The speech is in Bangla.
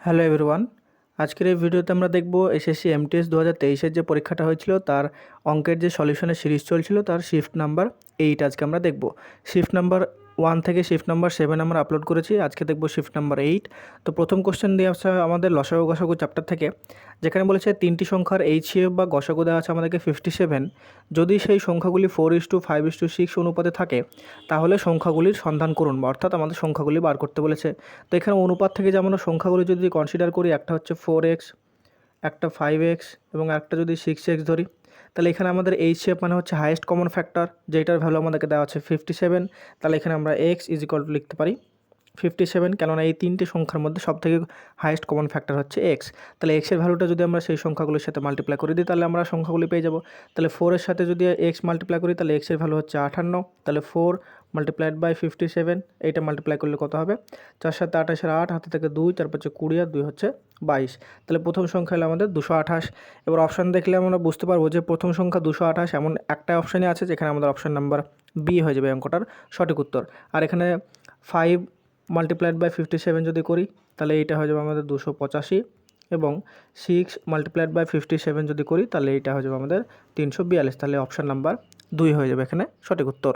হ্যালো এভরিওয়ান, আজকের এই ভিডিওতে আমরা দেখব এসএসসি এমটিএস দু হাজার তেইশের যে পরীক্ষাটা হয়েছিল, তার অঙ্কের যে সলিউশনের সিরিজ চলছিল, তার শিফট নাম্বার এইট আজকে আমরা দেখব। শিফট নাম্বার ওয়ান থেকে শিফট নাম্বার সেভেন আমরা আপলোড করেছি, আজকে দেখব শিফট নাম্বার এইট তো প্রথম কোশ্চেন দিয়ে আসছে আমাদের লসাগু গসাগু চ্যাপ্টার থেকে, যেখানে বলেছে তিনটি সংখ্যার এইচ এইচএফ বা গসাগু দেওয়া আছে আমাদেরকে ফিফটি সেভেন যদি সেই সংখ্যাগুলি four is two five is two six অনুপাতে থাকে, তাহলে সংখ্যাগুলির সন্ধান করুন অর্থাৎ আমাদের সংখ্যাগুলি বার করতে বলেছে। তো এখানে অনুপাত থেকে যেমন সংখ্যাগুলি যদি কনসিডার করি, একটা হচ্ছে ফোর এক্স একটা ফাইভ এক্স এবং একটা যদি সিক্স এক্স ধরি তাহলে এখানে আমাদের এইচ এফ মানে হচ্ছে হাইয়েস্ট কমন ফ্যাক্টর যেটার ভ্যালু আমাদেরকে দেওয়া আছে ফিফটি সেভেন তাহলে এখানে আমরা এক্স ইজ ইকাল টু লিখতে পারি ফিফটি সেভেন কেননা এই তিনটি সংখ্যার মধ্যে সবথেকে হাইয়েস্ট কমন ফ্যাক্টর হচ্ছে এক্স তাহলে এক্সের ভ্যালুটা যদি আমরা সেই সংখ্যাগুলোর সাথে মাল্টিপ্লাই করে দিই, তাহলে আমরা সংখ্যাগুলি পেয়ে যাব। তাহলে ফোরের সাথে যদি এক্স মাল্টিপ্লাই করি, তাহলে এক্সের ভ্যালু হচ্ছে আঠান্ন, তাহলে four multiplied by fifty seven এইটা মাল্টিপ্লাই করলে কত হবে? চার সাথে আঠাশের আট হাতে থেকে দুই তারপর হচ্ছে কুড়ি, আর দুই হচ্ছে বাইশ। তাহলে প্রথম সংখ্যা হলো আমাদের দুশো আঠাশ। এবার অপশান দেখলে আমরা বুঝতে পারব যে প্রথম সংখ্যা দুশো আঠাশ, এমন একটা অপশানই আছে যেখানে আমাদের অপশান নাম্বার বি হয়ে যাবে অঙ্কটার সঠিক উত্তর। আর এখানে five multiplied by fifty seven যদি করি, তাহলে এইটা হয়ে যাবে আমাদের দুশো পঁচাশি। এবং six multiplied by fifty seven যদি করি, তাহলে এইটা হয়ে যাবে আমাদের তিনশো বিয়াল্লিশ। তাহলে অপশান নাম্বার দুই হয়ে যাবে এখানে সঠিক উত্তর।